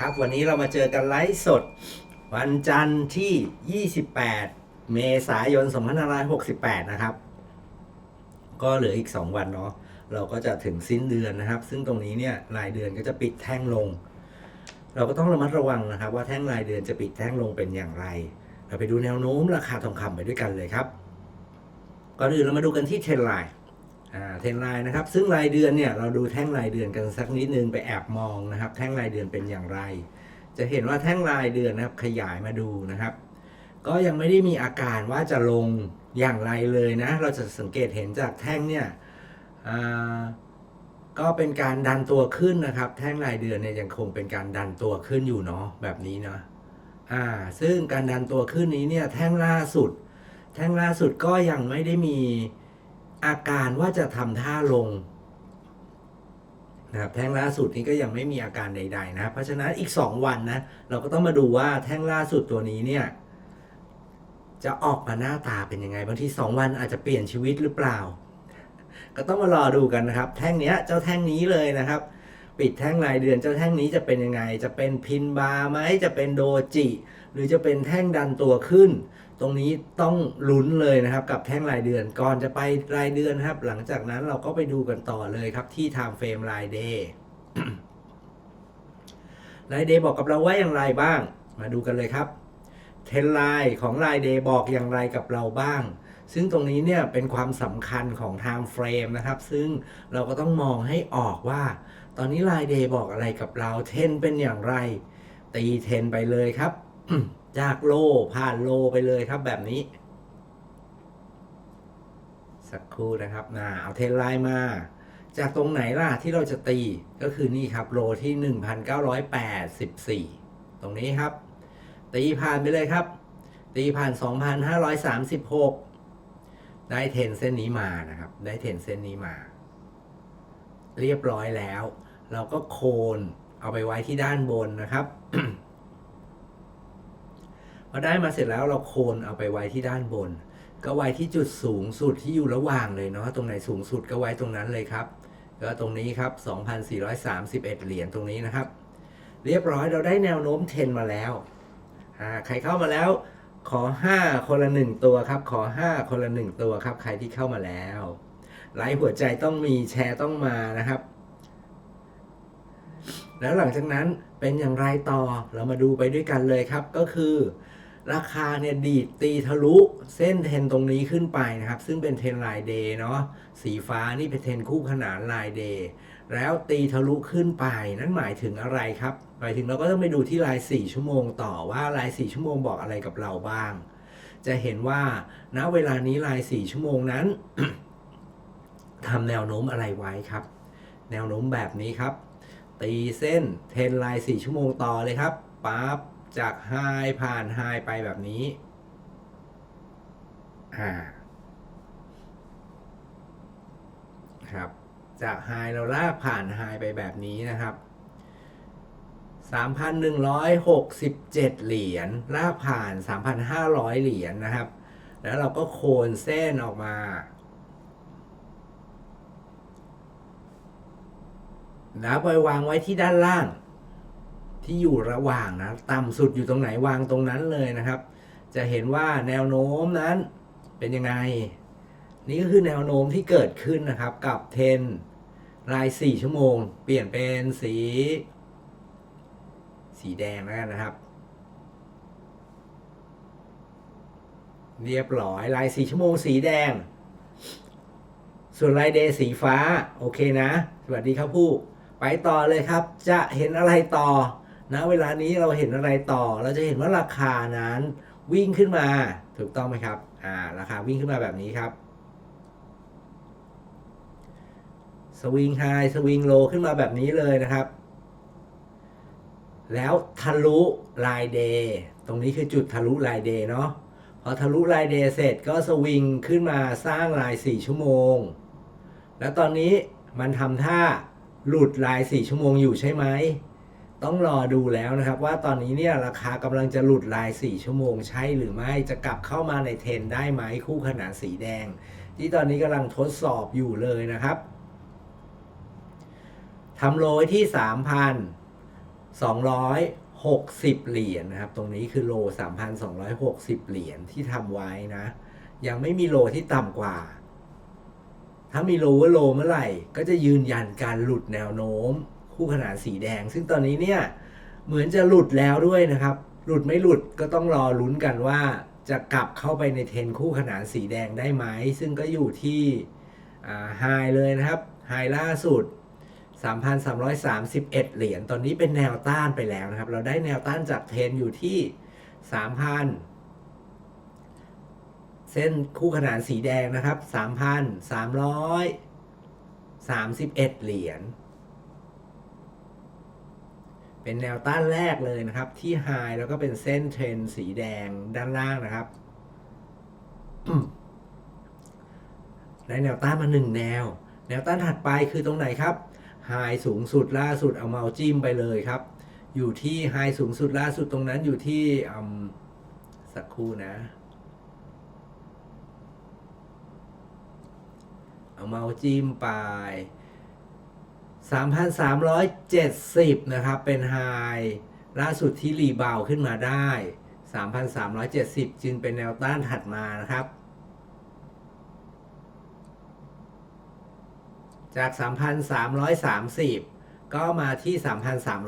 ครับ วันนี้เรามาเจอกันไลฟ์สด วันจันทร์ที่ 28 เมษายน 2568 นะครับ ก็เหลืออีก 2 วันเนาะเราก็จะถึงสิ้นเดือนนะครับ ซึ่งตรงนี้เนี่ยรายเดือนก็จะปิดแท่งลง เราก็ต้องระมัดระวังนะครับ ว่าแท่งรายเดือนจะปิดแท่งลงเป็นอย่างไร เราไปดูแนวโน้มราคาทองคำไปด้วยกันเลยครับก่อนอื่นเรามาดูกันที่เทรนไลน์ เทรนไลน์นะครับ ซึ่งรายเดือนเนี่ยเราดูแท่งรายเดือนกันสักนิดนึงไปแอบมองนะครับ แท่งรายเดือนเป็นอย่างไร จะเห็นว่าแท่งรายเดือนนะครับขยายมาดูนะครับ ก็ยังไม่ได้มีอาการว่าจะลงอย่างไรเลยนะ เราจะสังเกตเห็นจากแท่งเนี่ยก็เป็นการดันตัวขึ้นนะครับ แท่งรายเดือนเนี่ยยังคงเป็นการดันตัวขึ้นอยู่เนาะแบบนี้เนาะอ่าซึ่งการดันตัวขึ้นนี้เนี่ยแท่งล่าสุด แท่งล่าสุดก็ยังไม่ได้มี อาการว่าจะทำท่าลงนะครับแท่งล่าสุดนี้ก็ยังไม่มีอาการใด ๆ นะครับเพราะฉะนั้นอีก 2 วันนะ เราก็ต้องมาดูว่าแท่งล่าสุดตัวนี้เนี่ย จะออกมาหน้าตาเป็นยังไงบางที2วันอาจจะเปลี่ยนชีวิตหรือเปล่า ก็ต้องมารอดูกันนะครับ แท่งเนี้ยเจ้าแท่งนี้เลยนะครับ ปิดแท่งรายเดือนเจ้าแท่งนี้จะเป็นยังไง จะเป็นพินบาร์ไหมจะเป็นโดจิ หรือจะเป็นแท่งดันตัวขึ้น ตรงนี้ต้องลุ้นเลยนะครับ กับแท่งรายเดือนก่อนจะไปรายเดือนครับ หลังจากนั้นเราก็ไปดูกันต่อเลยครับที่ time frame รายเดย์รายเดย์บอกกับเราว่าอย่างไรบ้าง มาดูกันเลยครับเทรนไลน์ของรายเดย์บอกอย่างไรกับเราบ้าง ซึ่งตรงนี้เนี่ยเป็นความสำคัญของ time frame นะครับ ซึ่งเราก็ต้องมองให้ออกว่า ตอนนี้รายเดย์บอกอะไรกับเราเทรนเป็นอย่างไรตีเทรนไปเลยครับ จากโลผ่านโลไปเลยครับแบบนี้ สักครู่นะครับนะเอาเทนไลน์มา จากตรงไหนล่ะที่เราจะตีก็คือนี่ครับโลที่ 1984 ตรงนี้ครับ ตีผ่านไปเลยครับ ตีผ่าน 2,536 ได้เทนเส้นนี้มานะครับ ได้เทนเส้นนี้มา เรียบร้อยแล้ว เราก็โคนเอาไปไว้ที่ด้านบนนะครับ พอได้มาเสร็จแล้วเราโคนเอาไปไว้ที่ด้านบน ก็ไว้ที่จุดสูงสุดที่อยู่ระหว่างเลยเนาะตรงไหนสูงสุดก็ไว้ตรงนั้นเลยครับก็ตรงนี้ครับ 2,431 เหรียญตรงนี้นะครับ เรียบร้อยเราได้แนวโน้มเทรนมาแล้วใครเข้ามาแล้ว ขอ 5 คนละหนึ่งตัวครับ ขอ 5 คนละหนึ่งตัวครับ ใครที่เข้ามาแล้วไลค์หัวใจต้องมีแชร์ต้องมานะครับ แล้วหลังจากนั้นเป็นอย่างไรต่อเรามาดูไปด้วยกันเลยครับก็คือ ราคาเนี่ยดีดตีทะลุเส้นเทรนตรงนี้ขึ้นไปนะครับ ซึ่งเป็นเทรนลายเดย์เนาะสีฟ้านี่เป็นเทรนคู่ขนานลายเดย์แล้วตีทะลุขึ้นไปนั่นหมายถึงอะไรครับ หมายถึงเราก็ต้องไปดูที่ลาย 4 ชั่วโมงต่อว่าลาย 4 ชั่วโมงบอกอะไรกับเราบ้าง จะเห็นว่าณเวลานี้ลาย 4 ชั่วโมงนั้นทำแนวโน้มอะไรไว้ครับ แนวโน้มแบบนี้ครับ ตีเส้นเทรนลน์4ชั่วโมงต่อเลยครับปั๊บ จากไฮผ่านไฮไปแบบนี้ อ่า ครับ จากไฮเราลากผ่านไฮไปแบบนี้นะครับ 3,167 เหรียญลากผ่าน 3,500 เหรียญนะครับ แล้วเราก็โคนเส้นออกมาแล้วไปวางไว้ที่ด้านล่าง ที่อยู่ระหว่างนะต่ำสุดอยู่ตรงไหนวางตรงนั้นเลยนะครับ จะเห็นว่าแนวโน้มนั้นเป็นยังไง นี่ก็คือแนวโน้มที่เกิดขึ้นนะครับ กับเทนราย 4 ชั่วโมง เปลี่ยนเป็นสี สีแดงแล้วกันนะครับ เรียบร้อยลาย 4 ชั่วโมงสีแดง ส่วนลายเดย์สีฟ้า โอเคนะ สวัสดีครับผู้ ไปต่อเลยครับ จะเห็นอะไรต่อ นะเวลานี้เราเห็นอะไรต่อ เราจะเห็นว่าราคานั้นวิ่งขึ้นมาถูกต้องไหมครับอ่าราคาวิ่งขึ้นมาแบบนี้ครับสวิงไฮสวิงโลขึ้นมาแบบนี้เลยนะครับ แล้วทะลุลายเดย์ตรงนี้คือจุดทะลุลายเดย์เนาะพอทะลุลายเดย์เสร็จก็สวิงขึ้นมาสร้างลาย 4 ชั่วโมง แล้วตอนนี้มันทำท่าหลุดลาย 4 ชั่วโมงอยู่ใช่ไหม ต้องรอดูแล้วนะครับ ว่าตอนนี้เนี่ยราคากำลังจะหลุดลาย 4 ชั่วโมงใช่หรือไม่จะกลับเข้ามาในเทรนได้ไหมคู่ขนานสีแดง ที่ตอนนี้กำลังทดสอบอยู่เลยนะครับทำโลไว้ที่ 3,260 เหรียญนะครับ ตรงนี้คือโล 3,260 เหรียญที่ทำไว้นะ ยังไม่มีโลที่ต่ำกว่า ถ้ามีโลว่าโลเมื่อไหร่ ก็จะยืนยันการหลุดแนวโน้ม คู่ขนานสีแดง ซึ่งตอนนี้เนี่ยเหมือนจะหลุดแล้วด้วยนะครับ หลุดไม่หลุดก็ต้องรอลุ้นกันว่าจะกลับเข้าไปในเทนคู่ขนานสีแดงได้ไหม ซึ่งก็อยู่ที่ไฮเลยนะครับไฮล่าสุด 3,331 เหรียญ ตอนนี้เป็นแนวต้านไปแล้วนะครับ เราได้แนวต้านจากเทนอยู่ที่ 3,000 เส้นคู่ขนานสีแดงนะครับ 3,331 เหรียญ เป็นแนวต้านแรกเลยนะครับ ที่ไฮแล้วก็เป็นเส้นเทรนสีแดงด้านล่างนะครับได้แนวต้านมาหนึ่งแนว แนวต้านถัดไปคือตรงไหนครับไฮสูงสุดล่าสุดเอาเมาส์จิ้มไปเลยครับ อยู่ที่ไฮสูงสุดล่าสุดตรงนั้นอยู่ที่สักครู่นะ เอาเมาส์จิ้มไป 3,370 นะครับ เป็นไฮล่าสุดที่รีบาวขึ้นมาได้ 3,370 จึงเป็นแนวต้านถัดมานะครับ จาก 3,330 ก็มาที่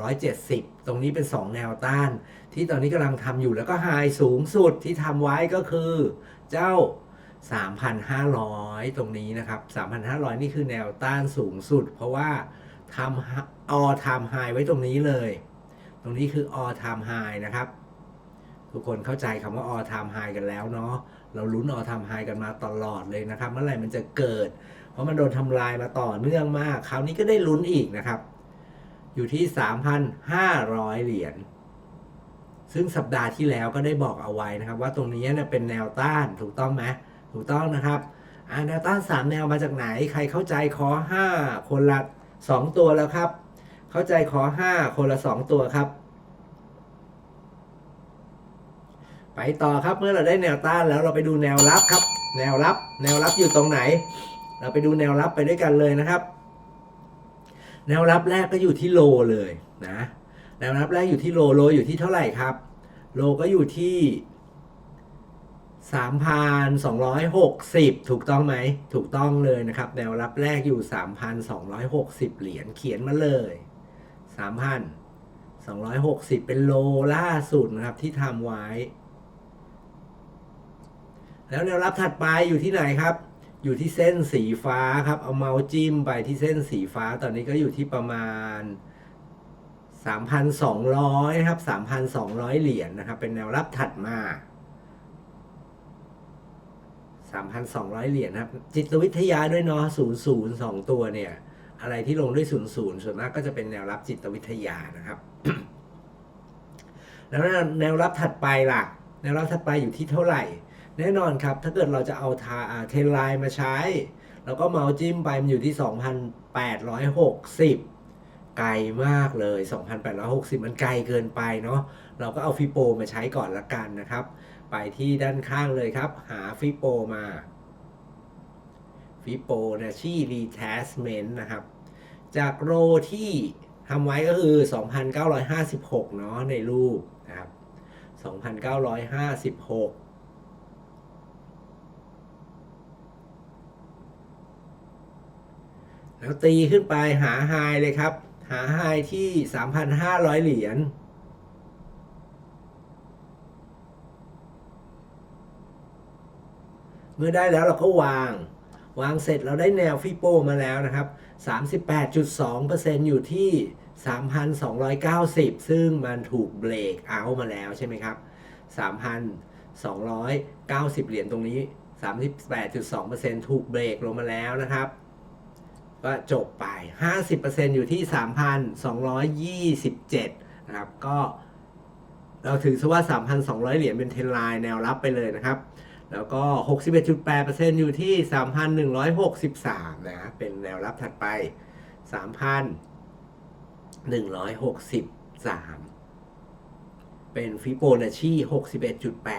3,370 ตรงนี้เป็น 2 แนวต้าน ที่ตอนนี้กำลังทำอยู่แล้วก็ไฮสูงสุดที่ทำไว้ก็คือเจ้า 3,500 ตรงนี้นะครับ 3,500 นี่คือแนวต้านสูงสุด เพราะว่า ทำ all time high ไว้ตรงนี้เลย ตรงนี้คือ all time high นะครับ ทุกคนเข้าใจคำว่า all time high กันแล้วเนาะ เราลุ้น all time high กันมาตลอดเลยนะครับ เมื่อไหร่มันจะเกิด เพราะมันโดนทำลายมาต่อเนื่องมาก คราวนี้ก็ได้ลุ้นอีกนะครับ อยู่ที่ 3,500 เหรียญซึ่งสัปดาห์ที่แล้วก็ได้บอกเอาไว้นะครับ ว่าตรงนี้เนี่ยเป็นแนวต้านถูกต้องไหมถูกต้องนะครับแนวต้าน 3 แนวมาจากไหน ใครเข้าใจขอ 5 คนละ 2 ตัวแล้วครับ เข้าใจขอ 5 คนละ 2 ตัวครับ ไปต่อครับเมื่อเราได้แนวต้านแล้วเราไปดูแนวรับครับ แนวรับ แนวรับอยู่ตรงไหน เราไปดูแนวรับไปด้วยกันเลยนะครับ แนวรับแรกก็อยู่ที่โลเลยนะแนวรับแรกอยู่ที่โลโลอยู่ที่เท่าไหร่ครับ โลก็อยู่ที่ 3,260 ถูกต้องไหม ถูกต้องเลยนะครับ แนวรับแรกอยู่ 3,260 เหรียญเขียนมาเลย 3,260 เป็นโลล่าสุดนะครับที่ทำไว้ แล้วแนวรับถัดไปอยู่ที่ไหนครับ อยู่ที่เส้นสีฟ้าครับ เอาเมาส์จิ้มไปที่เส้นสีฟ้าตอนนี้ก็อยู่ที่ประมาณ 3,200นะครับ 3,200 เหรียญนะครับ เป็นแนวรับถัดมา 3,200 เหรียญครับ จิตวิทยาด้วยเนาะ00 2 ตัวเนี่ย อะไรที่ลงด้วย 00 ส่วนมากก็จะเป็นแนวรับจิตวิทยานะครับ แล้วแนวรับถัดไปล่ะ แนวรับถัดไปอยู่ที่เท่าไหร่ แน่นอนครับ ถ้าเกิดเราจะเอาทาเทนไลน์มาใช้ แล้วก็เมาส์จิ้มไปมันอยู่ที่ 2,860ไกลมากเลย 2,860 มันไกลเกินไปเนาะ เราก็เอาฟิโปมาใช้ก่อนละกันนะครับ ไปที่ด้านข้างเลยครับ หาฟิโปมาฟิโปนะชี่ retracement นะครับ จากโรที่ทำไว้ก็คือ 2,956 เนาะในรูปนะครับ 2,956แล้วตีขึ้นไปหาไฮเลยครับ หาไฮที่ 3,500 เหรียญ เมื่อได้แล้วเราก็วาง วางเสร็จเราได้แนวฟิโปมาแล้วนะครับ 38.2%อยู่ที่ 3,290 ซึ่งมันถูกเบรกเอามาแล้วใช่ไหมครับ 3,290 เหรียญตรงนี้ 38.2%ถูกเบรกลงมาแล้วนะครับ ก็จบไป 50%อยู่ที่ 3,227 นะครับ ก็เราถือซะว่า 3,200 เหรียญเป็นเทนไลน์แนวรับไปเลยนะครับ แล้วก็ 61.8%อยู่ที่ 3,163 นะ เป็นแนวรับถัดไป 3,163 เป็นฟิโบนัชชี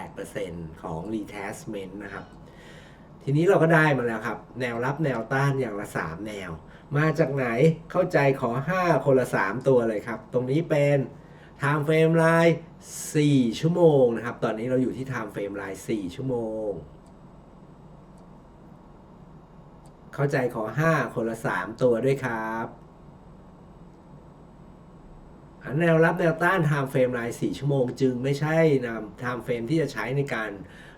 61.8%ของ retracement นะครับ ทีนี้เราก็ได้มาแล้วครับ แนวรับแนวต้านอย่างละ 3 แนว มาจากไหนเข้าใจขอ 5 คนละ 3 ตัวเลยครับ ตรงนี้เป็น time frame line 4ชั่วโมงนะครับ ตอนนี้เราอยู่ที่ time frame line 4ชั่วโมง เข้าใจขอ 5 คนละ 3 ตัวด้วยครับแนวรับแนวต้าน time frame line 4ชั่วโมง จึงไม่ใช่นำ time frame ที่จะใช้ในการ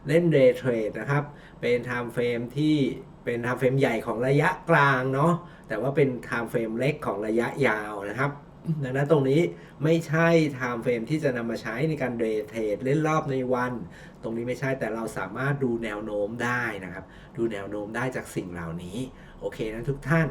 เล่น day trade นะครับ เป็น time frame ที่เป็น time frame ใหญ่ของระยะกลางเนาะแต่ว่าเป็น time frame เล็กของระยะยาวนะครับ ดังนั้นตรงนี้ไม่ใช่ไทม์เฟรมที่จะนำมาใช้ในการ day trade เล่นรอบในวัน ตรงนี้ไม่ใช่แต่เราสามารถดูแนวโน้มได้นะครับ ดูแนวโน้มได้จากสิ่งเหล่านี้ โอเคนะทุกท่าน